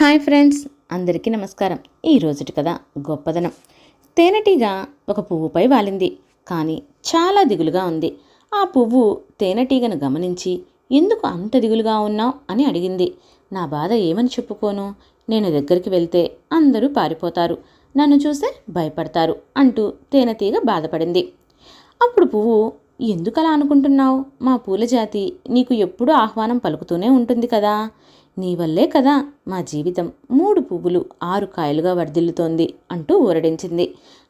Hi friends అందరికీ నమస్కారం. ఈ రోజుటి కథ గొప్పదనం. తేనెటీగ ఒక పువ్వుపై వాలింది. కానీ చాలా దిగులుగా ఉంది. ఆ పువ్వు తేనెటీగను గమనించి ఎందుకు అంత దిగులుగా ఉన్నావు? అని అడిగింది. నా బాధ ఏమని చెప్పుకోను? నేను దగ్గరికి వెళ్తే అందరూ పారిపోతారు. నన్ను చూస్తే భయపడతారు అంటూ తేనెటీగ బాధపడింది. అప్పుడు పువ్వు ఎందుకలా అనుకుంటున్నావు? మా పూల జాతి నీకు ఎప్పుడూ ఆహ్వానం పలుకుతూనే ఉంటుంది కదా. నీ వల్లే కదా మా జీవితం మూడు పువ్వులు ఆరు కాయలుగా వర్ధిల్లుతోంది అంటూ ఊరడించింది.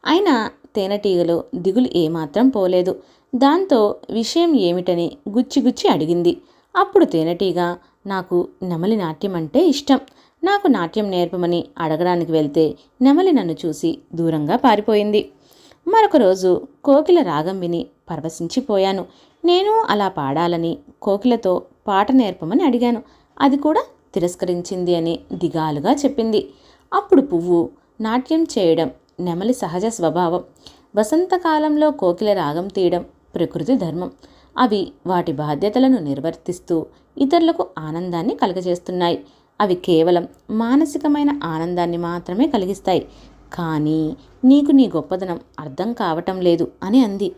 అయినా తేనెటీగలో దిగులు ఏమాత్రం పోలేదు. దాంతో విషయం ఏమిటని గుచ్చిగుచ్చి అడిగింది. అప్పుడు తేనెటీగ నాకు నెమలి నాట్యం అంటే ఇష్టం. నాకు నాట్యం నేర్పమని అడగడానికి వెళ్తే నెమలి నన్ను చూసి దూరంగా పారిపోయింది. మరొక రోజు కోకిల రాగం విని పరవశించిపోయాను. నేను అలా పాడాలని కోకిలతో పాట నేర్పమని అడిగాను. అది కూడా తిరస్కరించింది అని దిగాలుగా చెప్పింది. అప్పుడు పువ్వు నాట్యం చేయడం నెమలి సహజ స్వభావం. వసంతకాలంలో కోకిల రాగం తీయడం ప్రకృతి ధర్మం. అవి వాటి బాధ్యతలను నిర్వర్తిస్తూ ఇతరులకు ఆనందాన్ని కలుగజేస్తున్నాయి. అవి కేవలం మానసికమైన ఆనందాన్ని మాత్రమే కలిగిస్తాయి. కానీ నీకు నీ గొప్పదనం అర్థం కావటం లేదు అని అంది.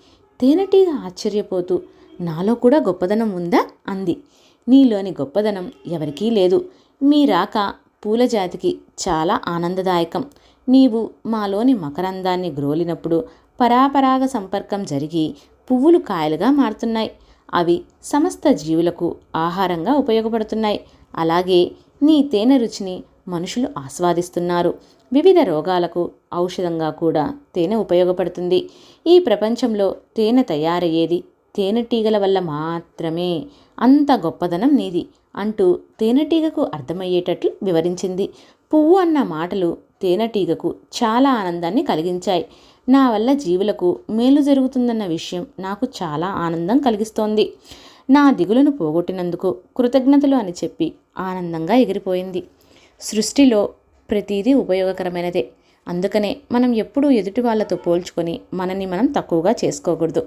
తేనెటీగ ఆశ్చర్యపోతూ నాలో కూడా గొప్పదనం ఉందా? అంది. నీలోని గొప్పదనం ఎవరికీ లేదు. మీ రాక పూల జాతికి చాలా ఆనందదాయకం. నీవు మాలోని మకరందాన్ని గ్రోలినప్పుడు పరాపరాగ సంపర్కం జరిగి పువ్వులు కాయలుగా మారుతున్నాయి. అవి సమస్త జీవులకు ఆహారంగా ఉపయోగపడుతున్నాయి. అలాగే నీ తేనె రుచిని మనుషులు ఆస్వాదిస్తున్నారు. వివిధ రోగాలకు ఔషధంగా కూడా తేనె ఉపయోగపడుతుంది. ఈ ప్రపంచంలో తేనె తయారయ్యేది తేనెటీగల వల్ల మాత్రమే అంత గొప్పదనం నీది అంటూ తేనెటీగకు అర్థమయ్యేటట్లు వివరించింది. పువ్వు అన్న మాటలు తేనెటీగకు చాలా ఆనందాన్ని కలిగించాయి. నా వల్ల జీవులకు మేలు జరుగుతుందన్న విషయం నాకు చాలా ఆనందం కలిగిస్తోంది. నా దిగులను పోగొట్టినందుకు కృతజ్ఞతలు అని చెప్పి ఆనందంగా ఎగిరిపోయింది. సృష్టిలో ప్రతిదీ ఉపయోగకరమైనదే. అందుకనే మనం ఎప్పుడూ ఎదుటి వాళ్ళతో పోల్చుకొని మనని మనం తక్కువగా చేసుకోకూడదు.